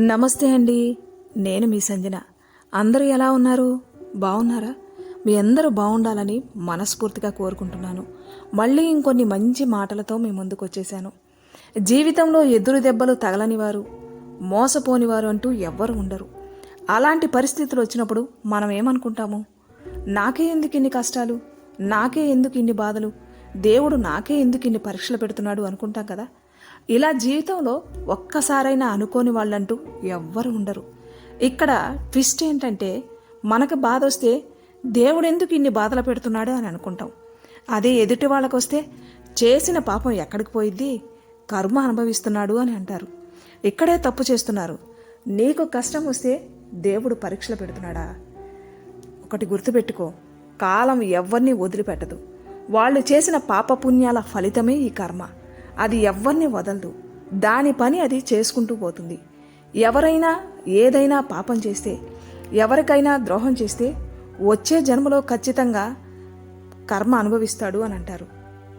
నమస్తే అండి. నేను మీ సంజన. అందరూ ఎలా ఉన్నారు? బాగున్నారా? మీ అందరూ బాగుండాలని మనస్ఫూర్తిగా కోరుకుంటున్నాను. మళ్ళీ ఇంకొన్ని మంచి మాటలతో మీ ముందుకు వచ్చేసాను జీవితంలో ఎదురు దెబ్బలు తగలని వారు మోసపోని వారు అంటూ ఎవ్వరు ఉండరు. అలాంటి పరిస్థితులు వచ్చినప్పుడు మనం ఏమనుకుంటాము? నాకే ఎందుకు ఇన్ని కష్టాలు? నాకే ఎందుకు ఇన్ని బాధలు? దేవుడు నాకే ఎందుకు ఇన్ని పరీక్షలు పెడుతున్నాడు అనుకుంటాం కదా? ఇలా జీవితంలో ఒక్కసారైనా అనుకోని వాళ్ళంటూ ఎవ్వరు ఉండరు. ఇక్కడ ట్విస్ట్ ఏంటంటే మనకు బాధ వస్తే దేవుడు ఎందుకు ఇన్ని బాధలు పెడుతున్నాడు అని అనుకుంటాం. అదే ఎదుటి వాళ్ళకు వస్తే చేసిన పాపం ఎక్కడికి పోయిద్ది? కర్మ అనుభవిస్తున్నాడు అని అంటారు. ఇక్కడే తప్పు చేస్తున్నారు. నీకు కష్టం వస్తే దేవుడు పరీక్షలు పెడుతున్నాడా? ఒకటి గుర్తుపెట్టుకో. కాలం ఎవరిని వదిలిపెట్టదు. వాళ్ళు చేసిన పాపపుణ్యాల ఫలితమే ఈ కర్మ. అది ఎవ్వరిని వదలదు. దాని పని అది చేసుకుంటూ పోతుంది. ఎవరైనా ఏదైనా పాపం చేస్తే ఎవరికైనా ద్రోహం చేస్తే వచ్చే జన్మలో ఖచ్చితంగా కర్మ అనుభవిస్తాడు అని అంటారు.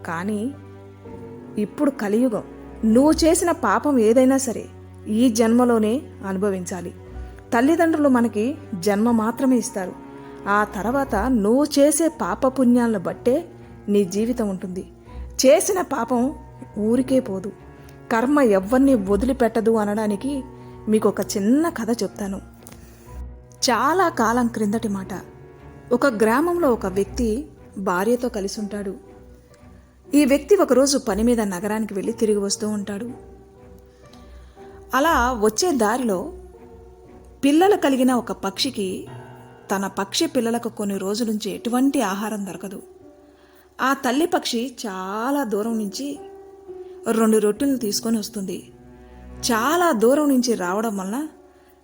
కానీ ఇప్పుడు కలియుగం నువ్వు చేసిన పాపం ఏదైనా సరే ఈ జన్మలోనే అనుభవించాలి. తల్లిదండ్రులు మనకి జన్మ మాత్రమే ఇస్తారు. ఆ తర్వాత నువ్వు చేసే పాపపుణ్యాలను బట్టే నీ జీవితం ఉంటుంది. చేసిన పాపం ఊరికే పోదు. కర్మ ఎవ్వరిని వదిలిపెట్టదు అనడానికి మీకు ఒక చిన్న కథ చెప్తాను. చాలా కాలం క్రిందటి మాట. ఒక గ్రామంలో ఒక వ్యక్తి భార్యతో కలిసి ఉంటాడు ఈ వ్యక్తి ఒకరోజు పని మీద నగరానికి వెళ్ళి తిరిగి వస్తూ ఉంటాడు. అలా వచ్చే దారిలో పిల్లలు కలిగిన ఒక పక్షికి తన పక్షి పిల్లలకు కొన్ని రోజుల నుంచి ఎటువంటి ఆహారం దొరకదు. ఆ తల్లి పక్షి చాలా దూరం నుంచి రెండు రొట్టెలను తీసుకొని వస్తుంది. చాలా దూరం నుంచి రావడం వలన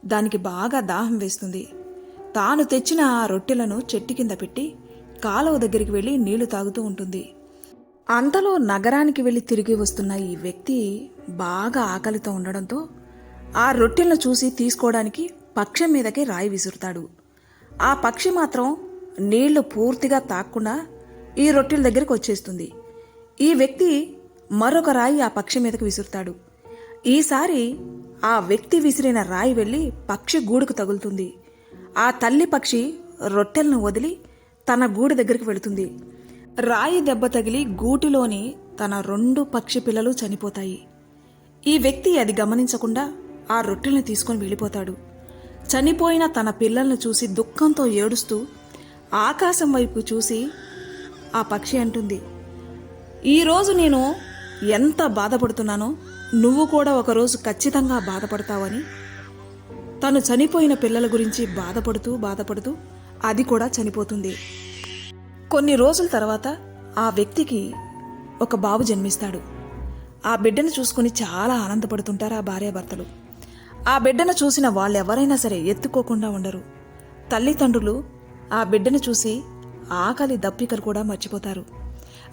దానికి బాగా దాహం వేస్తుంది. తాను తెచ్చిన ఆ రొట్టెలను చెట్టు కింద పెట్టి కాలువ దగ్గరికి వెళ్ళి నీళ్ళు తాగుతూ ఉంటుంది. అంతలో నగరానికి వెళ్ళి తిరిగి వస్తున్న ఈ వ్యక్తి బాగా ఆకలితో ఉండడంతో ఆ రొట్టెలను చూసి తీసుకోవడానికి పక్షి మీదకి రాయి విసురుతాడు. ఆ పక్షి మాత్రం నీళ్ళు పూర్తిగా తాక్కుండా ఈ రొట్టెల దగ్గరికి వచ్చేస్తుంది. ఈ వ్యక్తి మరొక రాయి ఆ పక్షి మీదకి విసురుతాడు. ఈసారి ఆ వ్యక్తి విసిరిన రాయి వెళ్ళి పక్షి గూడుకు తగులుతుంది. ఆ తల్లి పక్షి రొట్టెలను వదిలి తన గూడు దగ్గరికి వెళుతుంది. రాయి దెబ్బ తగిలి గూటిలోని తన రెండు పక్షి పిల్లలు చనిపోతాయి. ఈ వ్యక్తి అది గమనించకుండా ఆ రొట్టెలను తీసుకొని వెళ్ళిపోతాడు. చనిపోయిన తన పిల్లలను చూసి దుఃఖంతో ఏడుస్తూ ఆకాశం వైపు చూసి ఆ పక్షి అంటుంది ఈరోజు నేను ఎంత బాధపడుతున్నానో నువ్వు కూడా ఒకరోజు ఖచ్చితంగా బాధపడతావని. తను చనిపోయిన పిల్లల గురించి బాధపడుతూ బాధపడుతూ అది కూడా చనిపోతుంది. కొన్ని రోజుల తర్వాత ఆ వ్యక్తికి ఒక బాబు జన్మిస్తాడు. ఆ బిడ్డను చూసుకుని చాలా ఆనందపడుతుంటారు ఆ భార్యాభర్తలు. ఆ బిడ్డను చూసిన వాళ్ళెవరైనా సరే ఎత్తుకోకుండా ఉండరు. తల్లిదండ్రులు ఆ బిడ్డను చూసి ఆకలి దప్పికలు కూడా మర్చిపోతారు.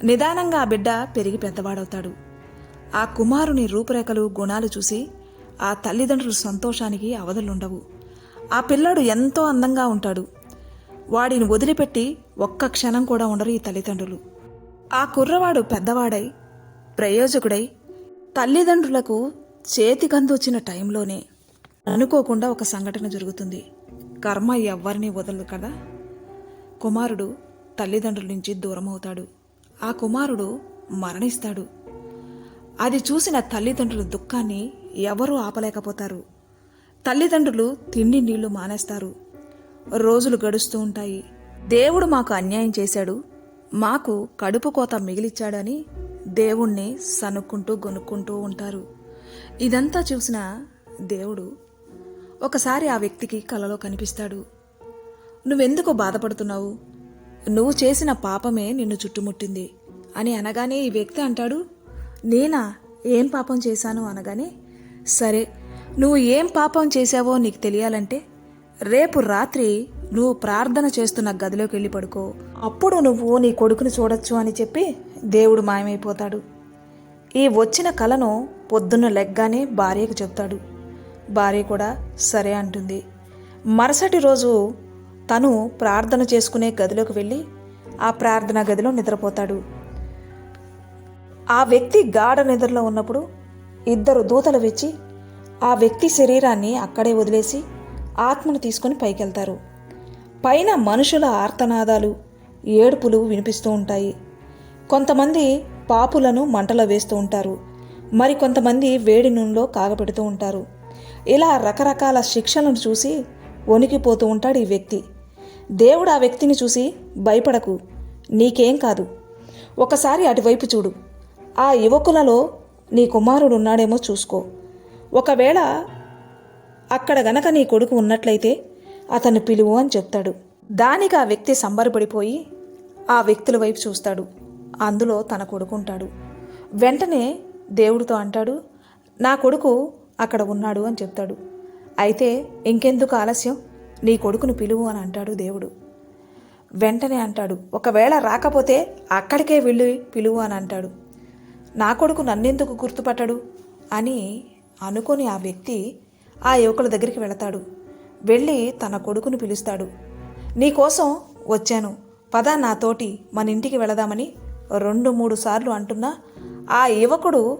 నిదానంగా ఆ బిడ్డ పెరిగి పెద్దవాడవుతాడు. ఆ కుమారుని రూపురేఖలు గుణాలు చూసి ఆ తల్లిదండ్రుల సంతోషానికి అవధులుండవు. ఆ పిల్లాడు ఎంతో అందంగా ఉంటాడు. వాడిని వదిలిపెట్టి ఒక్క క్షణం కూడా ఉండరు ఈ తల్లిదండ్రులు. ఆ కుర్రవాడు పెద్దవాడై ప్రయోజకుడై తల్లిదండ్రులకు చేతికందొచ్చిన టైంలోనే అనుకోకుండా ఒక సంఘటన జరుగుతుంది. కర్మ ఎవ్వరిని వదలదు కదా? కుమారుడు తల్లిదండ్రుల నుంచి దూరమవుతాడు. ఆ కుమారుడు మరణిస్తాడు. అది చూసిన తల్లిదండ్రుల దుఃఖాన్ని ఎవరూ ఆపలేకపోతారు. తల్లిదండ్రులు తిండి నీళ్ళు మానేస్తారు. రోజులు గడుస్తూ ఉంటాయి. దేవుడు మాకు అన్యాయం చేశాడు. మాకు కడుపు కోత మిగిలిచ్చాడని దేవుణ్ణి సనుక్కుంటూ గొనుక్కుంటూ ఉంటారు. ఇదంతా చూసిన దేవుడు ఒకసారి ఆ వ్యక్తికి కలలో కనిపిస్తాడు. నువ్వెందుకు బాధపడుతున్నావు? నువ్వు చేసిన పాపమే నిన్ను చుట్టుముట్టింది అని అనగానే ఈ వ్యక్తి అంటాడు నేనా? ఏం పాపం చేశాను? అనగానే సరే నువ్వు ఏం పాపం చేశావో నీకు తెలియాలంటే రేపు రాత్రి నువ్వు ప్రార్థన చేస్తున్న గదిలోకి వెళ్ళి పడుకో. అప్పుడు నువ్వు నీ కొడుకుని చూడొచ్చు అని చెప్పి దేవుడు మాయమైపోతాడు. ఈ వచ్చిన కలను పొద్దున్న లెగ్గానే భార్యకు చెప్తాడు. భార్య కూడా సరే అంటుంది. మరుసటి రోజు తను ప్రార్థన చేసుకునే గదిలోకి వెళ్ళి ఆ ప్రార్థనా గదిలో నిద్రపోతాడు. ఆ వ్యక్తి గాఢ నిద్రలో ఉన్నప్పుడు ఇద్దరు దూతలు వచ్చి ఆ వ్యక్తి శరీరాన్ని అక్కడే వదిలేసి ఆత్మను తీసుకొని పైకెళ్తారు. పైన మనుషుల ఆర్తనాదాలు ఏడుపులు వినిపిస్తూ ఉంటాయి. కొంతమంది పాపులను మంటలో వేస్తూ ఉంటారు. మరి కొంతమంది వేడి నూనెలో కాగపెడుతూ ఉంటారు. ఇలా రకరకాల శిక్షలను చూసి వణికిపోతూ ఉంటాడు ఈ వ్యక్తి. దేవుడు ఆ వ్యక్తిని చూసి భయపడకు నీకేం కాదు. ఒకసారి అటువైపు చూడు. ఆ యువకులలో నీ కుమారుడు ఉన్నాడేమో చూసుకో. ఒకవేళ అక్కడ గనక నీ కొడుకు ఉన్నట్లయితే అతను పిలువు అని చెప్తాడు. దానికి ఆ వ్యక్తి సంబరపడిపోయి ఆ వ్యక్తుల వైపు చూస్తాడు. అందులో తన కొడుకు ఉంటాడు వెంటనే దేవుడితో అంటాడు నా కొడుకు అక్కడ ఉన్నాడు అని చెప్తాడు. అయితే ఇంకెందుకు ఆలస్యం? నీ కొడుకును పిలువు అని అంటాడు దేవుడు. వెంటనే అంటాడు ఒకవేళ రాకపోతే అక్కడికే వెళ్ళి పిలువు అని అంటాడు. నా కొడుకు నన్నెందుకు గుర్తుపట్టడు? అని అనుకొని ఆ వ్యక్తి ఆ యువకుల దగ్గరికి వెళతాడు. వెళ్ళి తన కొడుకును పిలుస్తాడు నీకోసం వచ్చాను. పద నాతోటి మన ఇంటికి వెళదామని రెండు మూడు సార్లు అంటున్నా ఆ యువకుడు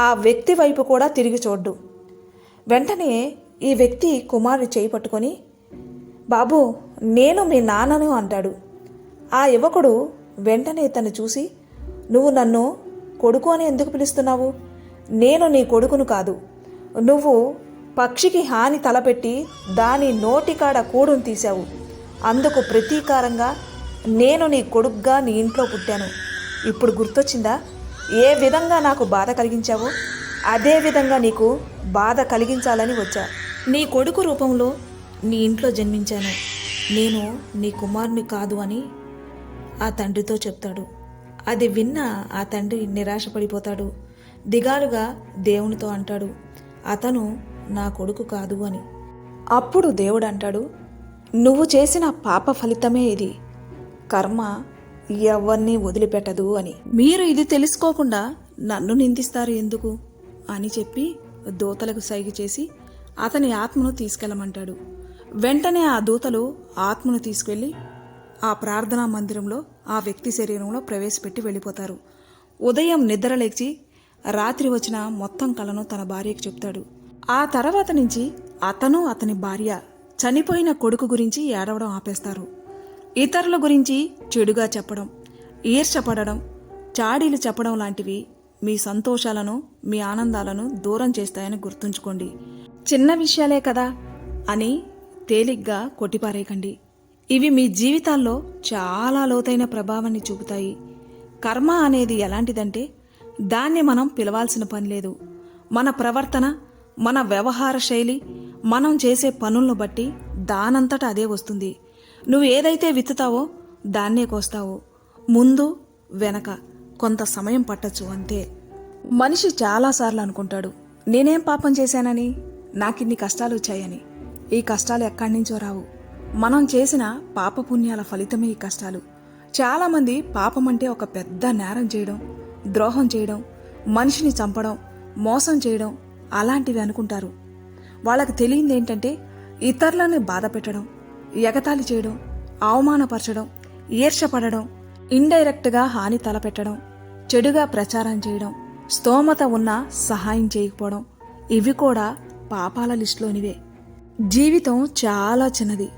ఆ వ్యక్తి వైపు కూడా తిరిగి చూడ్డు. వెంటనే ఈ వ్యక్తి కుమారుని చేయి పట్టుకొని బాబు నేను మీ నాన్నను అంటాడు. ఆ యువకుడు వెంటనే తను చూసి నువ్వు నన్ను కొడుకు అని ఎందుకు పిలుస్తున్నావు? నేను నీ కొడుకును కాదు. నువ్వు పక్షికి హాని తలపెట్టి దాని నోటికాడ కూడును తీశావు. అందుకు ప్రతీకారంగా నేను నీ కొడుకుగా నీ ఇంట్లో పుట్టాను. ఇప్పుడు గుర్తొచ్చిందా? ఏ విధంగా నాకు బాధ కలిగించావో? అదే విధంగా నీకు బాధ కలిగించాలని వచ్చా. నీ కొడుకు రూపంలో నీ ఇంట్లో జన్మించాను. నేను నీ కుమారుని కాదు అని ఆ తండ్రితో చెప్తాడు. అది విన్న ఆ తండ్రి నిరాశపడిపోతాడు. దిగాలుగా దేవునితో అంటాడు అతను నా కొడుకు కాదు అని. అప్పుడు దేవుడు అంటాడు నువ్వు చేసిన పాప ఫలితమే ఇది. కర్మ ఎవరిని వదిలిపెట్టదు అని. మీరు ఇది తెలుసుకోకుండా నన్ను నిందిస్తారు ఎందుకు? అని చెప్పి దూతలకు సైగ చేసి అతని ఆత్మను తీసుకెళ్ళమంటాడు. వెంటనే ఆ దూతలు ఆత్మను తీసుకెళ్ళి ఆ ప్రార్థనా మందిరంలో ఆ వ్యక్తి శరీరంలో ప్రవేశపెట్టి వెళ్ళిపోతారు. ఉదయం నిద్రలేచి రాత్రి వచ్చిన మొత్తం కళను తన భార్యకు చెప్తాడు. ఆ తర్వాత నుంచి అతను అతని భార్య చనిపోయిన కొడుకు గురించి ఏడవడం ఆపేస్తారు. ఇతరుల గురించి చెడుగా చెప్పడం ఈర్షపడడం చాడీలు చెప్పడం లాంటివి మీ సంతోషాలను మీ ఆనందాలను దూరం చేస్తాయని గుర్తుంచుకోండి. చిన్న విషయాలే కదా అని తేలిగ్గా కొట్టిపారేయకండి. ఇవి మీ జీవితాల్లో చాలా లోతైన ప్రభావాన్ని చూపుతాయి. కర్మ అనేది ఎలాంటిదంటే దాన్ని మనం పిలవాల్సిన పని లేదు. మన ప్రవర్తన మన వ్యవహార శైలి మనం చేసే పనులను బట్టి దానంతట అదే వస్తుంది. నువ్వు ఏదైతే విత్తుతావో దాన్నే కోస్తావు. ముందు వెనక కొంత సమయం పట్టచ్చు అంతే. మనిషి చాలాసార్లు అనుకుంటాడు నేనేం పాపం చేశానని? నాకిన్ని కష్టాలు వచ్చాయని ఈ కష్టాలు ఎక్కడి నుంచో రావు. మనం చేసిన పాపపుణ్యాల ఫలితమే ఈ కష్టాలు. చాలామంది పాపం అంటే ఒక పెద్ద నేరం చేయడం ద్రోహం చేయడం మనిషిని చంపడం మోసం చేయడం అలాంటివి అనుకుంటారు. వాళ్ళకి తెలియంది ఏంటంటే ఇతరులను బాధ పెట్టడం ఎగతాళి చేయడం అవమానపరచడం ఈర్షపడడం ఇండైరెక్ట్గా హాని తలపెట్టడం చెడుగా ప్రచారం చేయడం స్తోమత ఉన్న సహాయం చేయకపోవడం ఇవి కూడా పాపాల లిస్టులోనివే. జీవితం చాలా చిన్నది.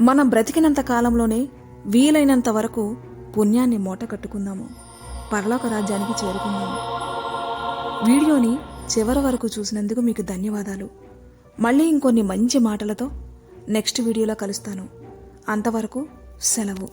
మనం బ్రతికినంత కాలంలోనే వీలైనంత వరకు పుణ్యాన్ని మూట కట్టుకుందాము. పరలోక రాజ్యానికి చేరుకుందాము. వీడియోని చివరి వరకు చూసినందుకు మీకు ధన్యవాదాలు. మళ్ళీ ఇంకొన్ని మంచి మాటలతో నెక్స్ట్ వీడియోలో కలుస్తాను. అంతవరకు సెలవు.